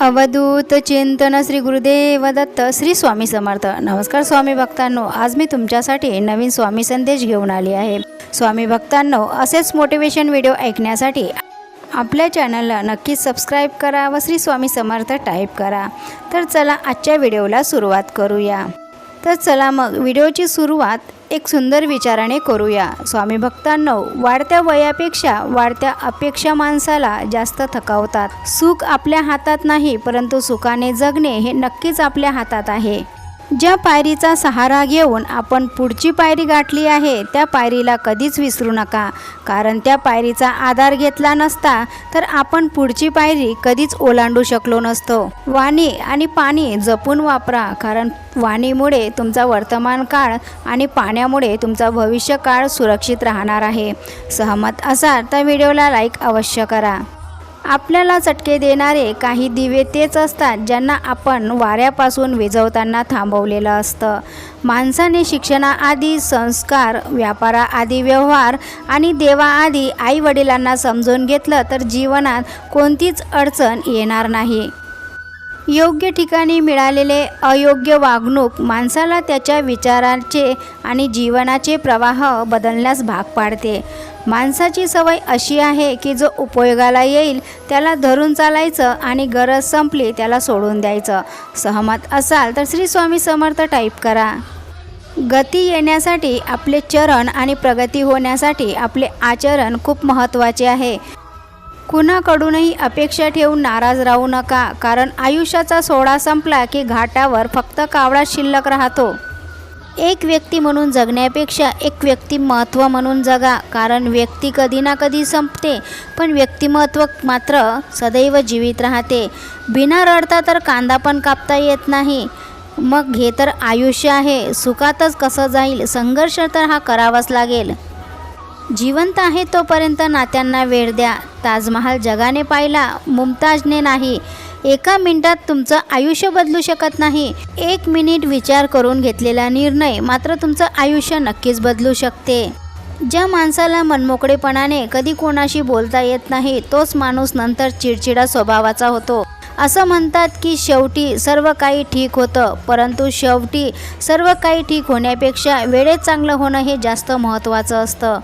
अवधूत चिंतन श्री गुरुदेव दत्त श्री स्वामी समर्थ. नमस्कार स्वामी भक्तांनो आज मी तुमच्यासाठी नवीन स्वामी संदेश घेऊन आली आहे. स्वामी भक्तांनो असेच मोटिवेशन व्हिडिओ ऐकण्यासाठी आपल्या चॅनलला नक्कीच सबस्क्राईब करा व श्री स्वामी समर्थ टाईप करा. तर चला आजच्या व्हिडिओला सुरुवात करूया. तर चला मग व्हिडिओची सुरुवात एक सुंदर विचाराने करूया. स्वामी भक्तांनो वाढत्या वयापेक्षा वाढत्या अपेक्षा माणसाला जास्त थकावतात. सुख आपल्या हातात नाही परंतु सुखाने जगणे हे नक्कीच आपल्या हातात आहे. ज्या पायरीचा सहारा घेऊन आपण पुढची पायरी गाठली आहे त्या पायरीला कधीच विसरू नका. कारण त्या पायरीचा आधार घेतला नसता तर आपण पुढची पायरी कधीच ओलांडू शकलो नसतो. वाणी आणि पाणी जपून वापरा कारण वाणीमुळे तुमचा वर्तमान काळ आणि पाण्यामुळे तुमचा भविष्य काळ सुरक्षित राहणार आहे. सहमत असाल तर व्हिडिओला लाईक अवश्य करा. आपल्याला चटके देणारे काही दिवे तेच असतात ज्यांना आपण वाऱ्यापासून विझवताना थांबवलेलं असतं. माणसाने शिक्षणाआधी संस्कार व्यापाराआधी व्यवहार आणि देवाआधी आईवडिलांना समजून घेतलं तर जीवनात कोणतीच अडचण येणार नाही. योग्य ठिकाणी मिळालेले अयोग्य वागणूक माणसाला त्याच्या विचारांचे आणि जीवनाचे प्रवाह बदलण्यास भाग पाडते. माणसाची सवय अशी आहे की जो उपयोगाला येईल त्याला धरून चालायचं आणि गरज संपली त्याला सोडून द्यायचं. सहमत असाल तर श्री स्वामी समर्थ टाईप करा. गती येण्यासाठी आपले चरण आणि प्रगती होण्यासाठी आपले आचरण खूप महत्त्वाचे आहे. कुणाकडूनही अपेक्षा ठेवून नाराज राहू नका कारण आयुष्याचा सोहळा संपला की घाटावर फक्त कावळा शिल्लक राहतो. एक व्यक्ती म्हणून जगण्यापेक्षा एक व्यक्तिमत्व म्हणून जगा कारण व्यक्ती कधी ना कधी संपते पण व्यक्तिमत्व मात्र सदैव जीवित राहते. बिना रडता तर कांदा पण कापता येत नाही. मग हे तर आयुष्य आहे सुखातच कसं जाईल? संघर्ष तर हा करावाच लागेल. जिवंत आहे तोपर्यंत नात्यांना वेळ द्या. ताजमहाल जगाने पाहिला मुमताजने नाही. एका मिनिटात तुमचं आयुष्य बदलू शकत नाही. एक मिनिट विचार करून घेतलेला निर्णय मात्र तुमचं आयुष्य नक्कीच बदलू शकते. ज्या माणसाला मनमोकळेपणाने कधी कोणाशी बोलता येत नाही तोच माणूस नंतर चिडचिडा स्वभावाचा होतो. असं म्हणतात की शेवटी सर्व काही ठीक होतं परंतु शेवटी सर्व काही ठीक होण्यापेक्षा वेळेत चांगलं होणं हे जास्त महत्त्वाचं असतं.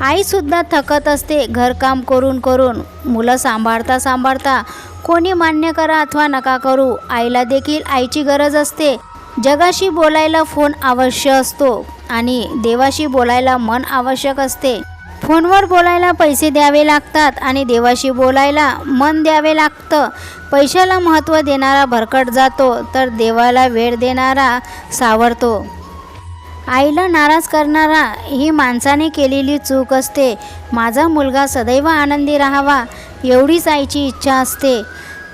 आईसुद्धा थकत असते घरकाम करून करून. मुलं सांभाळता सांभाळता कोणी मान्य करा अथवा नका करू आईला देखील आईची गरज असते. जगाशी बोलायला फोन आवश्यक असतो आणि देवाशी बोलायला मन आवश्यक असते. फोनवर बोलायला पैसे द्यावे लागतात आणि देवाशी बोलायला मन द्यावे लागतं. पैशाला महत्त्व देणारा भरकट जातो तर देवाला वेळ देणारा सावरतो. आईला नाराज करणारा ही माणसाने केलेली चूक असते. माझा मुलगा सदैव आनंदी राहावा एवढीच आईची इच्छा असते.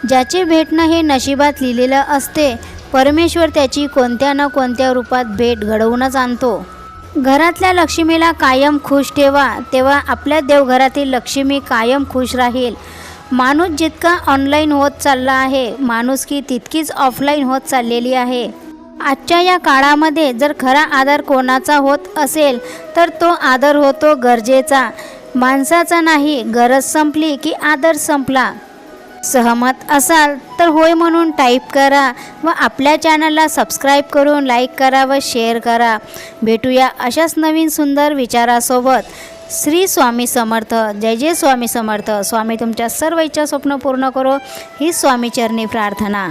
ज्याचे भेटणं हे नशिबात लिहिलेलं असते परमेश्वर त्याची कोणत्या न कोणत्या रूपात भेट घडवूनच आणतो. घरातल्या लक्ष्मीला कायम खुश ठेवा तेव्हा आपल्या देवघरातील लक्ष्मी कायम खुश राहील. माणूस जितका ऑनलाईन होत चालला आहे माणूस की तितकीच ऑफलाईन होत चाललेली आहे. आजच्या या काळामध्ये जर खरा आदर कोणाचा होत असेल तर तो आदर होतो गरजेचा. माणसाचा नाही गरज संपली की आदर संपला. सहमत असाल तर होय म्हणून टाईप करा व आपल्या चॅनलला सबस्क्राईब करून लाईक करा व शेअर करा. भेटूया अशाच नवीन सुंदर विचारासोबत. श्री स्वामी समर्थ. जय जय स्वामी समर्थ. स्वामी तुमच्या सर्व इच्छा स्वप्न पूर्ण करो. ही स्वामीचरणी प्रार्थना.